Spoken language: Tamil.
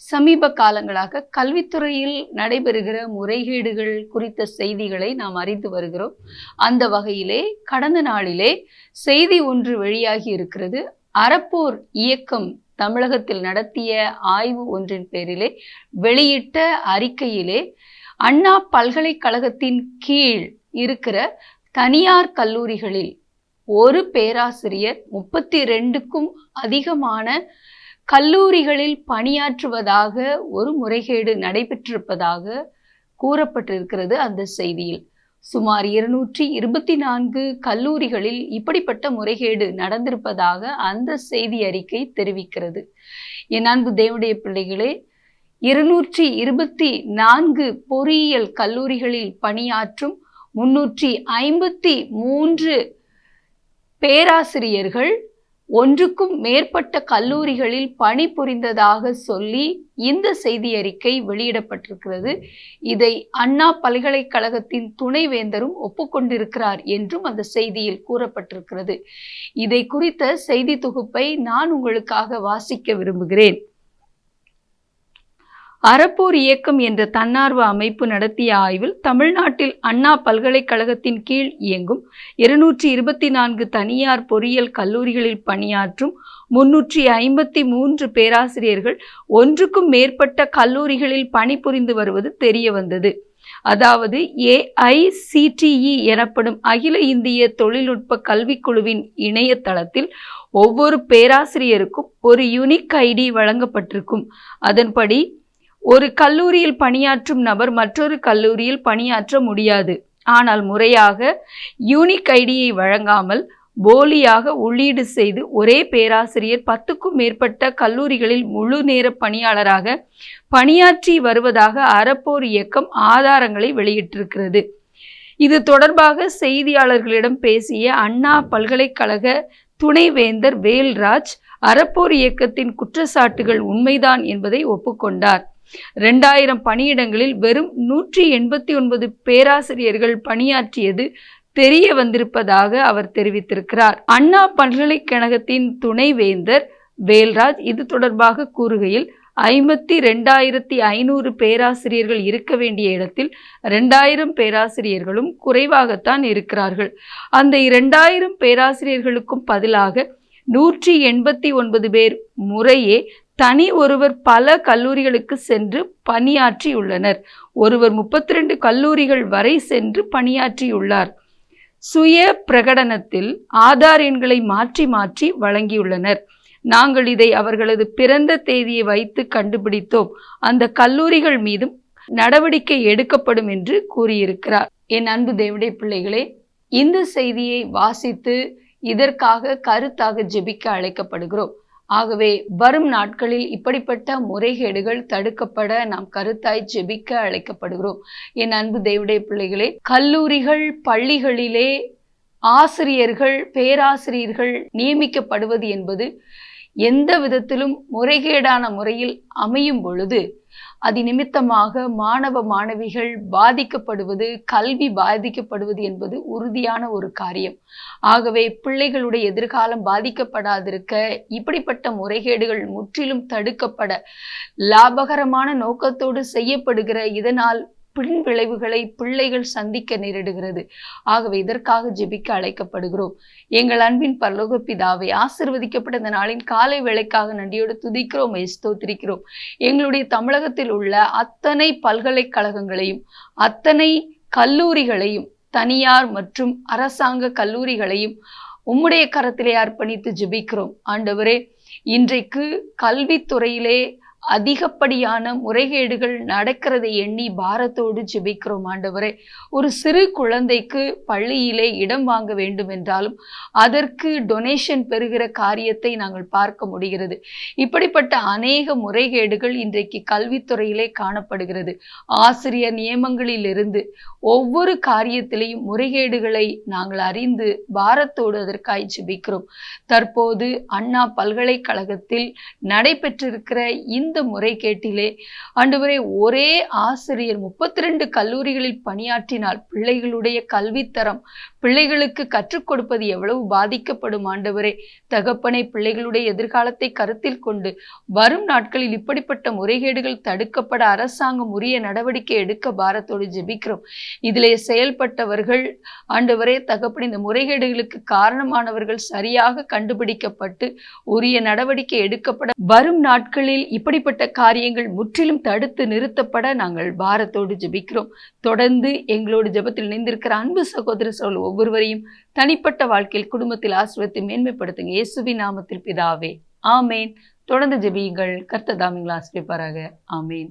சமீப காலங்களாக கல்வித்துறையில் நடைபெறுகிற முறைகேடுகள் குறித்த செய்திகளை நாம் அறிந்து வருகிறோம். அந்த வகையிலே கடந்த நாளிலே செய்தி ஒன்று வெளியாகி இருக்கிறது. அறப்போர் இயக்கம் தமிழகத்தில் நடத்திய ஆய்வு ஒன்றின் பேரிலே வெளியிட்ட அறிக்கையிலே அண்ணா பல்கலைக்கழகத்தின் கீழ் இருக்கிற தனியார் கல்லூரிகளில் ஒரு பேராசிரியர் முப்பத்தி ரெண்டுக்கும் அதிகமான கல்லூரிகளில் பணியாற்றுவதாக ஒரு முறைகேடு நடைபெற்றிருப்பதாக கூறப்பட்டிருக்கிறது அந்த செய்தியில். சுமார் இருநூற்றி இருபத்தி நான்கு கல்லூரிகளில் இப்படிப்பட்ட முறைகேடு நடந்திருப்பதாக அந்த செய்தி அறிக்கை தெரிவிக்கிறது. என் அன்பு தேவடைய பிள்ளைகளே இருநூற்றி இருபத்தி நான்கு பொறியியல் கல்லூரிகளில் பணியாற்றும் முன்னூற்றி ஐம்பத்தி மூன்று பேராசிரியர்கள் ஒன்றுக்கும் மேற்பட்ட கல்லூரிகளில் பணிபுரிந்ததாக சொல்லி இந்த செய்தி அறிக்கை வெளியிடப்பட்டிருக்கிறது. இதை அண்ணா பல்கலைக்கழகத்தின் துணைவேந்தரும் ஒப்புக்கொண்டிருக்கிறார் என்றும் அந்த செய்தியில் கூறப்பட்டிருக்கிறது. இதை குறித்த செய்தி தொகுப்பை நான் உங்களுக்காக வாசிக்க விரும்புகிறேன். அறப்போர் இயக்கம் என்ற தன்னார்வ அமைப்பு நடத்திய ஆய்வில் தமிழ்நாட்டில் அண்ணா பல்கலைக்கழகத்தின் கீழ் இயங்கும் இருநூற்றி இருபத்தி நான்கு தனியார் பொறியியல் கல்லூரிகளில் பணியாற்றும் முன்னூற்றி ஐம்பத்தி மூன்று பேராசிரியர்கள் ஒன்றுக்கும் மேற்பட்ட கல்லூரிகளில் பணிபுரிந்து வருவது தெரிய வந்தது அதாவது ஏஐசிடிஇ எனப்படும் அகில இந்திய தொழில்நுட்ப கல்விக்குழுவின் இணையதளத்தில் ஒவ்வொரு பேராசிரியருக்கும் ஒரு யூனிக் ஐடி வழங்கப்பட்டிருக்கும். அதன்படி ஒரு கல்லூரியில் பணியாற்றும் நபர் மற்றொரு கல்லூரியில் பணியாற்ற முடியாது. ஆனால் முறையாக யூனிக் ஐடியை வழங்காமல் போலியாக உள்ளீடு செய்து ஒரே பேராசிரியர் பத்துக்கும் மேற்பட்ட கல்லூரிகளில் முழு நேர பணியாளராக பணியாற்றி வருவதாக அறப்போர் இயக்கம் ஆதாரங்களை வெளியிட்டிருக்கிறது. இது தொடர்பாக செய்தியாளர்களிடம் பேசிய அண்ணா பல்கலைக்கழக துணைவேந்தர் வேல்ராஜ் அறப்போர் இயக்கத்தின் குற்றச்சாட்டுகள் உண்மைதான் என்பதை ஒப்புக்கொண்டார். ரெண்டாயிரம் பணியிடங்களில் வெறும் நூற்றி எண்பத்தி ஒன்பது பேராசிரியர்கள் பணியாற்றியது தெரிய வந்திருப்பதாக அவர் தெரிவித்திருக்கிறார். அண்ணா பல்கலைக்கழகத்தின் துணைவேந்தர் வேல்ராஜ் இது தொடர்பாக கூறுகையில் ஐம்பத்தி ரெண்டாயிரத்தி ஐநூறு பேராசிரியர்கள் இருக்க வேண்டிய இடத்தில் ரெண்டாயிரம் பேராசிரியர்களும் குறைவாகத்தான் இருக்கிறார்கள். அந்த இரண்டாயிரம் பேராசிரியர்களுக்கும் பதிலாக நூற்றி எண்பத்தி ஒன்பது பேர் முறையே தனி ஒருவர் பல கல்லூரிகளுக்கு சென்று பணியாற்றியுள்ளனர். ஒருவர் முப்பத்தி ரெண்டு கல்லூரிகள் வரை சென்று பணியாற்றியுள்ளார். சுய பிரகடனத்தில் ஆதார் எண்களை மாற்றி மாற்றி வழங்கியுள்ளனர். நாங்கள் இதை அவர்களது பிறந்த தேதியை வைத்து கண்டுபிடித்தோம். அந்த கல்லூரிகள் மீதும் நடவடிக்கை எடுக்கப்படும் என்று கூறியிருக்கிறார். என் அன்பு தேவடைய பிள்ளைகளே இந்த செய்தியை வாசித்து இதற்காக கருத்தாக ஜெபிக்க அழைக்கப்படுகிறோம். ஆகவே வரும் நாட்களில் இப்படிப்பட்ட முறைகேடுகள் தடுக்கப்பட நாம் கருத்தாய் ஜெபிக்க அழைக்கப்படுகிறோம். என் அன்பு தேவடைய பிள்ளைகளே கல்லூரிகள் பள்ளிகளிலே ஆசிரியர்கள் பேராசிரியர்கள் நியமிக்கப்படுவது என்பது எந்த விதத்திலும் முறைகேடான முறையில் அமையும் பொழுது அது நிமித்தமாக மாணவ மாணவிகள் பாதிக்கப்படுவது கல்வி பாதிக்கப்படுவது என்பது உறுதியான ஒரு காரியம். ஆகவே பிள்ளைகளுடைய எதிர்காலம் பாதிக்கப்படாதிருக்க இப்படிப்பட்ட முறைகேடுகள் முற்றிலும் தடுக்கப்பட லாபகரமான நோக்கத்தோடு செய்யப்படுகிற இதனால் பின் விளைவுகளை பிள்ளைகள் சந்திக்க நேரிடுகிறது. ஆகவே இதற்காக ஜெபிக்க அழைக்கப்படுகிறோம். எங்கள் அன்பின் பரலோக பிதாவை ஆசிர்வதிக்கப்பட்ட இந்த நாளின் காலை வேலைக்காக நன்றியோடு துதிக்கிறோம் ஸ்தோத்திரிக்கிறோம் எங்களுடைய தமிழகத்தில் உள்ள அத்தனை பல்கலைக்கழகங்களையும் அத்தனை கல்லூரிகளையும் தனியார் மற்றும் அரசாங்க கல்லூரிகளையும் உம்முடைய கரத்திலே அர்ப்பணித்து ஜெபிக்கிறோம். ஆண்டவரே இன்றைக்கு கல்வித்துறையிலே அதிகப்படியான முறைகேடுகள் நடக்கிறதை எண்ணி பாரத்தோடு ஜெபிக்கிறோம் ஆண்டவரே. ஒரு சிறு குழந்தைக்கு பள்ளியிலே இடம் வாங்க வேண்டும் என்றாலும் அதற்கு டொனேஷன் பெறுகிற காரியத்தை நாங்கள் பார்க்க முடிகிறது. இப்படிப்பட்ட அநேக முறைகேடுகள் இன்றைக்கு கல்வித்துறையிலே காணப்படுகிறது. ஆசிரியர் நியமங்களிலிருந்து ஒவ்வொரு காரியத்திலையும் முறைகேடுகளை நாங்கள் அறிந்து பாரத்தோடு அதற்காய் ஜெபிக்கிறோம். தற்போது அண்ணா பல்கலைக்கழகத்தில் நடைபெற்றிருக்கிற இந்த இந்த முறைகேட்டிலே ஆண்டவரே ஒரே ஆசிரியர் முப்பத்தி ரெண்டு கல்லூரிகளில் பணியாற்றினால் பிள்ளைகளுடைய கல்வித்தரம் பிள்ளைகளுக்கு கற்றுக் கொடுப்பது எவ்வளவு பாதிக்கப்படும் ஆண்டவரே. தகப்பனை பிள்ளைகளுடைய எதிர்காலத்தை கருத்தில் கொண்டு வரும் நாட்களில் இப்படிப்பட்ட முறைகேடுகள் தடுக்கப்பட அரசாங்கம் உரிய நடவடிக்கை எடுக்க பாரத்தோடு ஜெபிக்கிறோம். இதிலே செயல்பட்டவர்கள் ஆண்டவரே தகப்பன் இந்த முறைகேடுகளுக்கு காரணமானவர்கள் சரியாக கண்டுபிடிக்கப்பட்டு உரிய நடவடிக்கை எடுக்கப்பட வரும் நாட்களில் இப்படி அப்படிப்பட்ட காரியங்கள் முற்றிலும் தடுத்து நிறுத்தப்பட நாங்கள் பாரத்தோடு ஜபிக்கிறோம். தொடர்ந்து எங்களோடு ஜபத்தில் இணைந்திருக்கிற அன்பு சகோதர சோல் ஒவ்வொருவரையும் தனிப்பட்ட வாழ்க்கையில் குடும்பத்தில் ஆசிரியத்தை மேன்மைப்படுத்துங்க. இயேசுவி நாமத்தில் பிதாவே. ஆமேன். தொடர்ந்து ஜெபியுங்கள். கர்த்ததாமிங்களை ஆசிரியப்பாராக ஆமேன்.